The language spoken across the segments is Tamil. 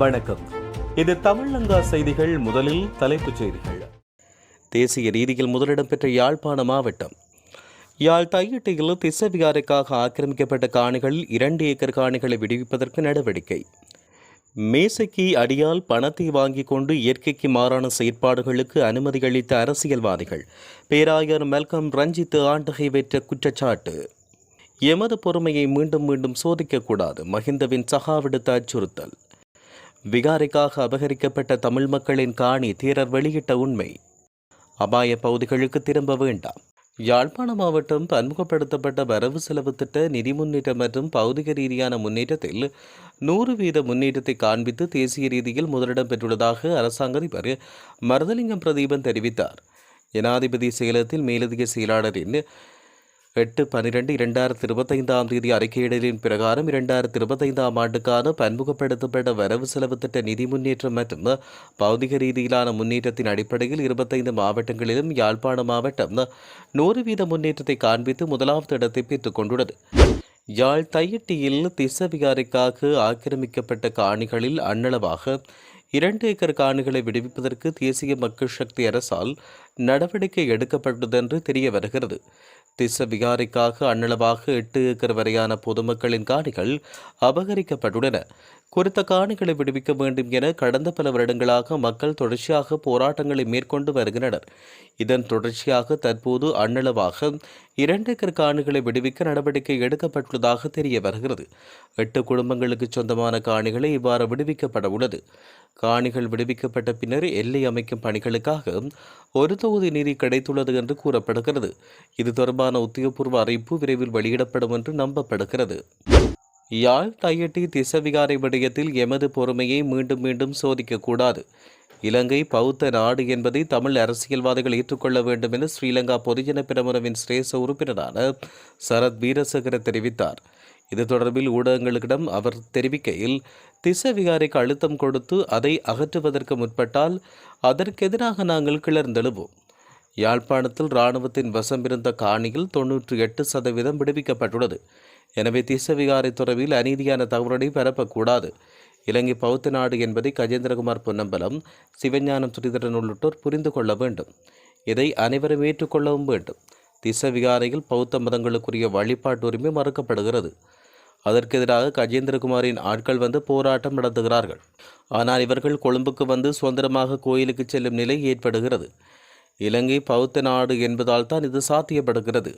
வணக்கம். இது தமிழங்கா செய்திகள் முதலில் தலைப்புச் செய்திகள். தேசிய ரீதியில் முதலிடம் பெற்ற யாழ்ப்பாண மாவட்டம். யாழ் தையிட்டியில் திசவிகாரைக்காக ஆக்கிரமிக்கப்பட்ட காணிகள் இரண்டு ஏக்கர் காணிகளை விடுவிப்பதற்கு நடவடிக்கை. மேசைக்கு அடியால் பணத்தை வாங்கிக் கொண்டு இயற்கைக்கு மாறான செயற்பாடுகளுக்கு அனுமதி அளித்த அரசியல்வாதிகள் பேராயர் மெல்கம் ரஞ்சித் ஆண்டகை வெற்ற குற்றச்சாட்டு. எமது பொறுமையை மீண்டும் மீண்டும் சோதிக்கக்கூடாது மஹிந்தவின் சகாவிடுத்த அச்சுறுத்தல். விகாரைக்காக அபகரிக்கப்பட்ட தமிழ் மக்களின் காணி தீரர் வெளியிட்ட உண்மை. அபாய பகுதிகளுக்கு திரும்ப வேண்டாம். யாழ்ப்பாண மாவட்டம் பன்முகப்படுத்தப்பட்ட வரவு செலவு திட்ட நிதி முன்னேற்றம் மற்றும் பௌதிக ரீதியான முன்னேற்றத்தில் நூறு வீத முன்னேற்றத்தை காண்பித்து தேசிய ரீதியில் முதலிடம் பெற்றுள்ளதாக அரசாங்க அதிபர் மருதலிங்கம் பிரதீபன் தெரிவித்தார். ஜனாதிபதி செயலகத்தில் மேலதிக செயலாளரின் எட்டு பன்னிரெண்டு இரண்டாயிரத்தி இருபத்தைந்தாம் தேதி அறிக்கையிடலின் பிரகாரம் இரண்டாயிரத்தி இருபத்தைந்தாம் ஆண்டுக்கான பன்முகப்படுத்தப்பட்ட வரவு செலவு திட்ட நிதி முன்னேற்றம் மற்றும் பௌதிக ரீதியிலான முன்னேற்றத்தின் அடிப்படையில் இருபத்தைந்து மாவட்டங்களிலும் யாழ்ப்பாண மாவட்டம் நூறு வீத முன்னேற்றத்தை காண்பித்து முதலாவது இடத்தை பெற்றுக் கொண்டுள்ளது. யாழ் தையிட்டியில் திசவிகாரிக்காக ஆக்கிரமிக்கப்பட்ட காணிகளில் அன்னளவாக இரண்டு ஏக்கர் காணிகளை விடுவிப்பதற்கு தேசிய மக்கள் சக்தி அரசால் நடவடிக்கை எடுக்கப்பட்டதென்று தெரிய வருகிறது. திச விகாரைக்காக அண்ணளவாக எட்டு ஏக்கர் வரையான பொதுமக்களின் காணிகள் அபகரிக்கப்பட்டுள்ளன. குறித்த காணிகளை விடுவிக்க வேண்டும் என கடந்த பல வருடங்களாக மக்கள் தொடர்ச்சியாக போராட்டங்களை மேற்கொண்டு வருகின்றனர். இதன் தொடர்ச்சியாக தற்போது அண்ணளவாக இரண்டு ஏக்கர் காணிகளை விடுவிக்க நடவடிக்கை எடுக்கப்பட்டுள்ளதாக தெரிய வருகிறது. எட்டு குடும்பங்களுக்கு சொந்தமான காணிகளை இவ்வாறு விடுவிக்கப்பட உள்ளது. காணிகள் விடுவிக்கப்பட்ட பின்னர் எல்லை அமைக்கும் பணிகளுக்காக ஒரு தொகுதி நிதி கிடைத்துள்ளது என்று கூறப்படுகிறது. இது தொடர்பான உத்தியோகபூர்வ அறிவிப்பு விரைவில் வெளியிடப்படும் என்று நம்பப்படுகிறது. யாழ் தையட்டி திசவிகாரை விடயத்தில் எமது பொறுமையை மீண்டும் மீண்டும் சோதிக்கக்கூடாது. இலங்கை பௌத்த நாடு என்பதை தமிழ் அரசியல்வாதிகள் ஏற்றுக்கொள்ள வேண்டும் என ஸ்ரீலங்கா பொதுஜன பிரமுறவின் சிரேச உறுப்பினரான சரத் வீரசேகர தெரிவித்தார். இது தொடர்பில் ஊடகங்களிடம் அவர் தெரிவிக்கையில் திசவிகாரைக்கு அழுத்தம் கொடுத்து அதை அகற்றுவதற்கு முற்பட்டால் அதற்கெதிராக நாங்கள் கிளர்ந்தெழுவோம். யாழ்ப்பாணத்தில் இராணுவத்தின் வசமிருந்த காணியில் தொன்னூற்றி எட்டு சதவீதம் விடுவிக்கப்பட்டுள்ளது. எனவே திசவிகாரை துறவில் அநீதியான தகவலை பரப்பக்கூடாது. இலங்கை பௌத்த நாடு என்பதை கஜேந்திரகுமார் பொன்னம்பலம் சிவஞானம் துரிதரன் உள்ளிட்டோர் புரிந்து கொள்ள வேண்டும். இதை அனைவரும் ஏற்றுக்கொள்ளவும் வேண்டும். திசவிகாரையில் பௌத்த மதங்களுக்குரிய வழிபாட்டு உரிமை மறுக்கப்படுகிறது. அதற்கு எதிராக கஜேந்திரகுமாரின் ஆட்கள் வந்து போராட்டம் நடத்துகிறார்கள். ஆனால் இவர்கள் கொழும்புக்கு வந்து சுதந்திரமாக கோயிலுக்கு செல்லும் நிலை ஏற்படுகிறது. இலங்கை பௌத்த நாடு என்பதால் தான் இது சாத்தியப்படுகிறது.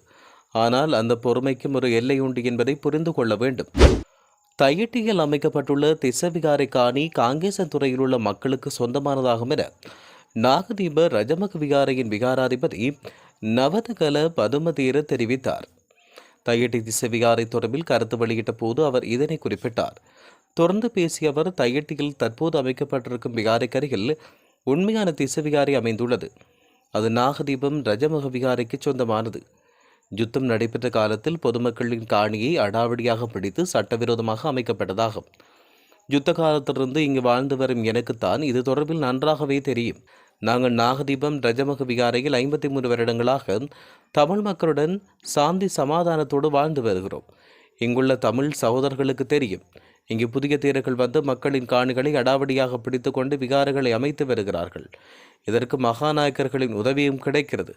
ஆனால் அந்த பொறுமைக்கும் ஒரு எல்லை உண்டு என்பதை புரிந்து கொள்ள வேண்டும். தையிட்டியில் அமைக்கப்பட்டுள்ள திசவிகாரை காணி காங்கேசன் துறையில் உள்ள மக்களுக்கு சொந்தமானதாகும் என நாகதீப ரஜமக விகாரையின் விகாராதிபதி நவதகல பதுமதீர தெரிவித்தார். தையட்டி திசவிகாரை தொடர்பில் கருத்து வெளியிட்ட போது அவர் இதனை குறிப்பிட்டார். தொடர்ந்து பேசிய அவர் தையட்டியில் தற்போது அமைக்கப்பட்டிருக்கும் விகாரைக்கரையில் உண்மையான திசவிகாரை அமைந்துள்ளது. அது நாகதீபம் ரஜமக விகாரைக்கு சொந்தமானது. யுத்தம் நடைபெற்ற காலத்தில் பொதுமக்களின் காணியை அடாவடியாக பிடித்து சட்டவிரோதமாக அமைக்கப்பட்டதாகும். யுத்த காலத்திலிருந்து இங்கு வாழ்ந்து வரும் எனக்குத்தான் இது தொடர்பில் நன்றாகவே தெரியும். நாங்கள் நாகதீபம் ரஜமக விகாரையில் ஐம்பத்தி மூன்று வருடங்களாக தமிழ் மக்களுடன் சாந்தி சமாதானத்தோடு வாழ்ந்து வருகிறோம். இங்குள்ள தமிழ் சகோதரர்களுக்கு தெரியும். இங்கு புதிய தீரர்கள் வந்து மக்களின் காணிகளை அடாவடியாக பிடித்துக்கொண்டு விகாரங்களை அமைத்து வருகிறார்கள். இதற்கு மகாநாயக்கர்களின் உதவியும் கிடைக்கிறது.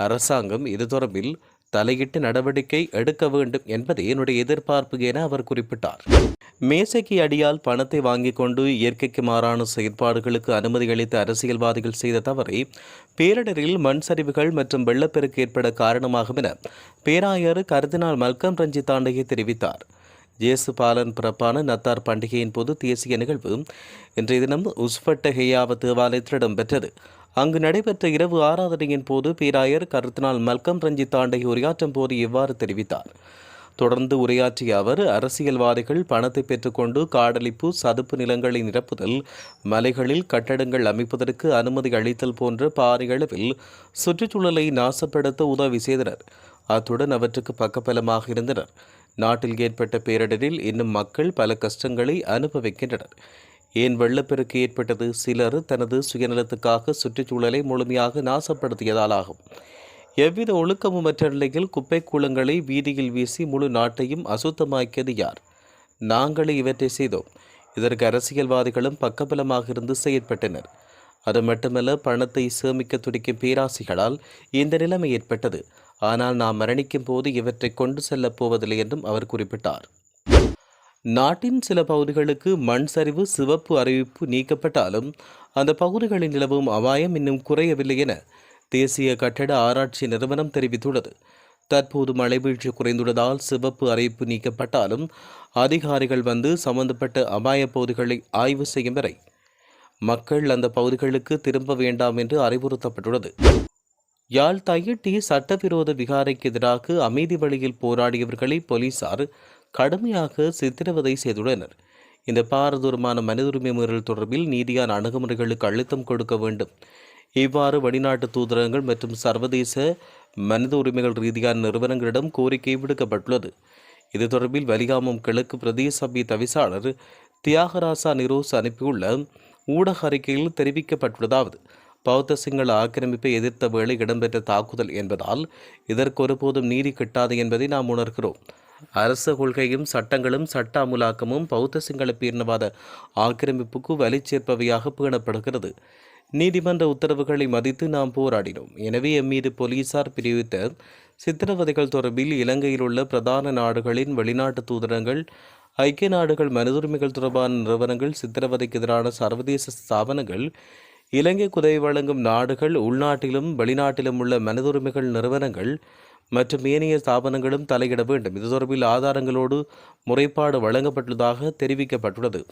அரசாங்கம் இது தொடர்பில் தலையிட்டு நடவடிக்கை எடுக்க வேண்டும் என்பதே என்னுடைய எதிர்பார்ப்பு என அவர் குறிப்பிட்டார். மேசைக்கு அடியால் பணத்தை வாங்கிக் கொண்டு இயற்கைக்கு மாறான செயற்பாடுகளுக்கு அனுமதி அளித்த அரசியல்வாதிகள் செய்த தவறை பேரிடரில் மண் சரிவுகள் மற்றும் வெள்ளப்பெருக்கு ஏற்பட காரணமாகும் என பேராயர் கருதினால் மல்கம் ரஞ்சித் ஆண்டையை தெரிவித்தார். இயேசு பாலன் பிறப்பான நத்தார் பண்டிகையின் போது தேசிய நிகழ்வு இன்றைய தினம் உஸ்பட்ட ஹெயாவ தேவாலயத்தில் இடம்பெற்றது. அங்கு நடைபெற்ற இரவு ஆராதனையின் போது பேராயர் கருத்தினால் மல்கம் ரஞ்சித் ஆண்டை உரையாற்றும் போது இவ்வாறு தெரிவித்தார். தொடர்ந்து உரையாற்றிய அவர் அரசியல்வாதிகள் பணத்தை பெற்றுக்கொண்டு காடழிப்பு சதுப்பு நிலங்களை நிரப்புதல் மலைகளில் கட்டடங்கள் அமைப்பதற்கு அனுமதி அளித்தல் போன்ற பாரியளவில் சுற்றுச்சூழலை நாசப்படுத்த உதவி செய்தனர். அத்துடன் அவற்றுக்கு பக்கபலமாக இருந்தனர். நாட்டில் ஏற்பட்ட பேரிடரில் இன்னும் மக்கள் பல கஷ்டங்களை அனுபவிக்கின்றனர். ஏன் வெள்ளப்பெருக்கு ஏற்பட்டது? சிலர் தனது சுயநலத்துக்காக சுற்றுச்சூழலை முழுமையாக நாசப்படுத்தியதால் ஆகும் எவ்வித ஒழுக்கமுமற்ற நிலையில் குப்பை கூலங்களை வீதியில் வீசி முழு நாட்டையும் அசுத்தமாக்கியது யார்? நாங்களே இவற்றை செய்தோம். இதற்கு அரசியல்வாதிகளும் பக்கபலமாக இருந்து செயற்பட்டனர். அது மட்டுமல்ல பணத்தை சேமிக்க துடிக்கும் பேராசிகளால் இந்த நிலைமை ஏற்பட்டது. ஆனால் நாம் மரணிக்கும் போது இவற்றை கொண்டு செல்லப் போவதில்லை என்றும் அவர் குறிப்பிட்டார். நாட்டின் சில பகுதிகளுக்கு மண் சரிவு சிவப்பு அறிவிப்பு நீக்கப்பட்டாலும் அந்த பகுதிகளில் நிலவும் அபாயம் இன்னும் குறையவில்லை என தேசிய கட்டட ஆராய்ச்சி நிறுவனம் தெரிவித்துள்ளது. தற்போது மழை வீழ்ச்சி குறைந்துள்ளதால் சிவப்பு அறிவிப்பு நீக்கப்பட்டாலும் அதிகாரிகள் வந்து சம்பந்தப்பட்ட அபாய பகுதிகளை ஆய்வு செய்யும் வரை மக்கள் அந்த பகுதிகளுக்கு திரும்ப வேண்டாம் என்று அறிவுறுத்தப்பட்டுள்ளது. யாழ் தையிட்டி சட்டவிரோத விகாரைக்கு எதிராக அமைதி வழியில் போராடியவர்களை போலீசார் கடுமையாக சித்திரவதை செய்துள்ளனர். இந்த பாரதூரமான மனித உரிமை மீறல் தொடர்பில் நீதியான அணுகுமுறைகளுக்கு அழுத்தம் கொடுக்க வேண்டும். இவ்வாறு வெளிநாட்டு தூதரகங்கள் மற்றும் சர்வதேச மனித உரிமைகள் ரீதியான நிறுவனங்களிடம் கோரிக்கை விடுக்கப்பட்டுள்ளது. இது தொடர்பில் வலிகாமம் கிழக்கு பிரதேச சபை தவிசாளர் தியாகராசா நிரோஸ் அனுப்பியுள்ள ஊடக அறிக்கையில் தெரிவிக்கப்பட்டுள்ளதாவது பௌத்த சிங்கள ஆக்கிரமிப்பை எதிர்த்த வேளை இடம்பெற்ற தாக்குதல் என்பதால் இதற்கு ஒருபோதும் நீதி கிட்டாது என்பதை நாம் உணர்கிறோம். அரச கொள்கையும் சட்டங்களும் சட்ட அமுலாக்கமும் பௌத்த சிங்கள பீர்ணவாத ஆக்கிரமிப்புக்கு வலிச்சேர்ப்பவையாக பேணப்படுகிறது நீதிமன்ற உத்தரவுகளை மதித்து நாம் போராடினோம். எனவே எம்மீது போலீசார் பிரிவித்த சித்திரவதைகள் தொடர்பில் இலங்கையில் உள்ள பிரதான நாடுகளின் வெளிநாட்டு தூதரங்கள் ஐக்கிய நாடுகள் மனிதுரிமைகள் தொடர்பான நிறுவனங்கள் சித்திரவதைக்கு எதிரான சர்வதேச ஸ்தாபனங்கள் இலங்கைக்கு உதவி வழங்கும் நாடுகள் உள்நாட்டிலும் வெளிநாட்டிலும் உள்ள மனிதுரிமைகள் நிறுவனங்கள் மற்றும் ஏனைய ஸ்தாபனங்களும் தலையிட வேண்டும். இது தொடர்பில் ஆதாரங்களோடு முறைப்பாடு வழங்கப்பட்டுள்ளதாக தெரிவிக்கப்பட்டுள்ளது.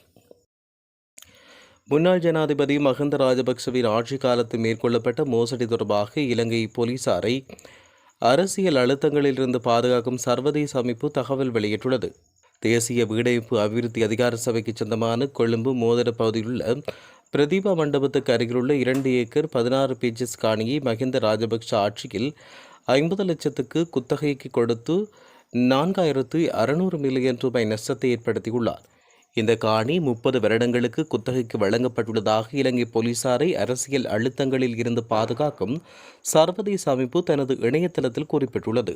முன்னாள் ஜனாதிபதி மஹிந்த ராஜபக்சவின் ஆட்சி காலத்தில் மேற்கொள்ளப்பட்ட மோசடி தொடர்பாக இலங்கை போலீசாரை அரசியல் அழுத்தங்களிலிருந்து பாதுகாக்கும் சர்வதேச அமைப்பு தகவல் வெளியிட்டுள்ளது. தேசிய வீடமைப்பு அபிவிருத்தி அதிகார சபைக்கு சொந்தமான கொழும்பு மோதிர பகுதியில் உள்ள மண்டபத்துக்கு அருகிலுள்ள இரண்டு ஏக்கர் பதினாறு பேஜஸ் காணியை மஹிந்த ராஜபக்ஷ ஆட்சியில் ஐம்பது லட்சத்துக்கு குத்தகைக்கு கொடுத்து நான்காயிரத்து அறுநூறு மில்லியன் ரூபாய் நஷ்டத்தை ஏற்படுத்தியுள்ளார். இந்த காணி முப்பது வருடங்களுக்கு குத்தகைக்கு வழங்கப்பட்டுள்ளதாக இலங்கை போலீசாரை அரசியல் அழுத்தங்களில் இருந்து பாதுகாக்கும் சர்வதேச அமைப்பு தனது இணையதளத்தில் குறிப்பிட்டுள்ளது.